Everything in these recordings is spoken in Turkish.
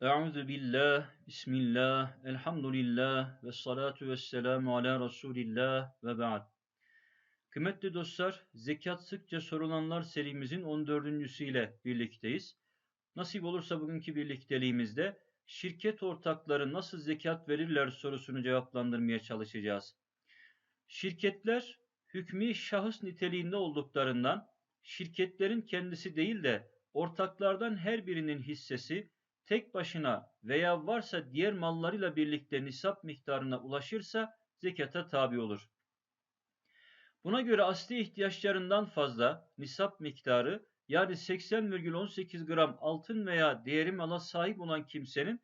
Euzu billah, bismillah, elhamdülillah ve salatu ve selamu ala Resulillah ve ba'd. Kıymetli dostlar, zekat sıkça sorulanlar serimizin 14. ile birlikteyiz. Nasip olursa bugünkü birlikteliğimizde şirket ortakları nasıl zekat verirler sorusunu cevaplandırmaya çalışacağız. Şirketler hükmü şahıs niteliğinde olduklarından şirketlerin kendisi değil de ortaklardan her birinin hissesi tek başına veya varsa diğer mallarıyla birlikte nisap miktarına ulaşırsa zekata tabi olur. Buna göre asli ihtiyaçlarından fazla nisap miktarı yani 80,18 gram altın veya değeri mala sahip olan kimsenin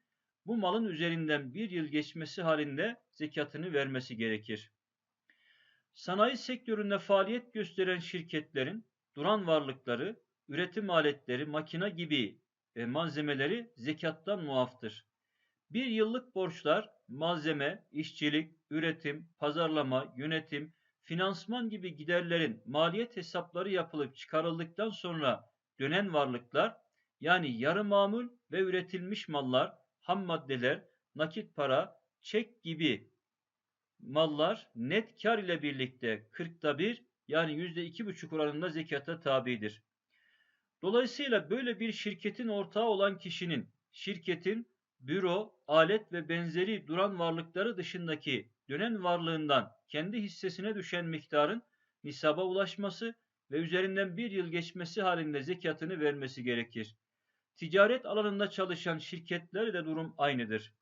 bu malın üzerinden bir yıl geçmesi halinde zekatını vermesi gerekir. Sanayi sektöründe faaliyet gösteren şirketlerin duran varlıkları, üretim aletleri, makine gibi e, malzemeleri zekattan muaftır. Bir yıllık borçlar, malzeme, işçilik, üretim, pazarlama, yönetim, finansman gibi giderlerin maliyet hesapları yapılıp çıkarıldıktan sonra dönen varlıklar, yani yarı mamul ve üretilmiş mallar, ham maddeler, nakit para, çek gibi mallar net kar ile birlikte 40'ta bir yani %2,5 oranında zekata tabidir. Dolayısıyla böyle bir şirketin ortağı olan kişinin şirketin büro, alet ve benzeri duran varlıkları dışındaki dönen varlığından kendi hissesine düşen miktarın nisaba ulaşması ve üzerinden bir yıl geçmesi halinde zekatını vermesi gerekir. Ticaret alanında çalışan şirketler de durum aynıdır.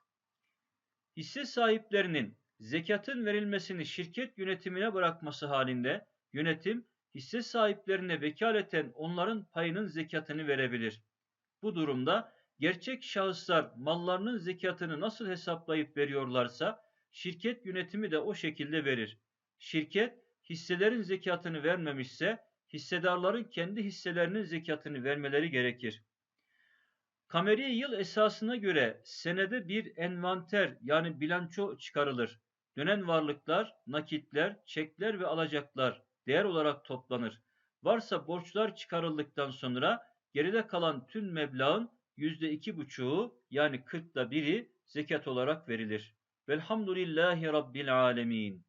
Hisse sahiplerinin zekatın verilmesini şirket yönetimine bırakması halinde yönetim hisse sahiplerine vekaleten onların payının zekatını verebilir. Bu durumda gerçek şahıslar mallarının zekatını nasıl hesaplayıp veriyorlarsa şirket yönetimi de o şekilde verir. Şirket hisselerin zekatını vermemişse hissedarların kendi hisselerinin zekatını vermeleri gerekir. Kameri yıl esasına göre senede bir envanter yani bilanço çıkarılır. Dönen varlıklar, nakitler, çekler ve alacaklar değer olarak toplanır. Varsa borçlar çıkarıldıktan sonra geride kalan tüm meblağın yüzde iki buçuğu yani kırkta biri zekat olarak verilir. Velhamdülillahi Rabbil alemin.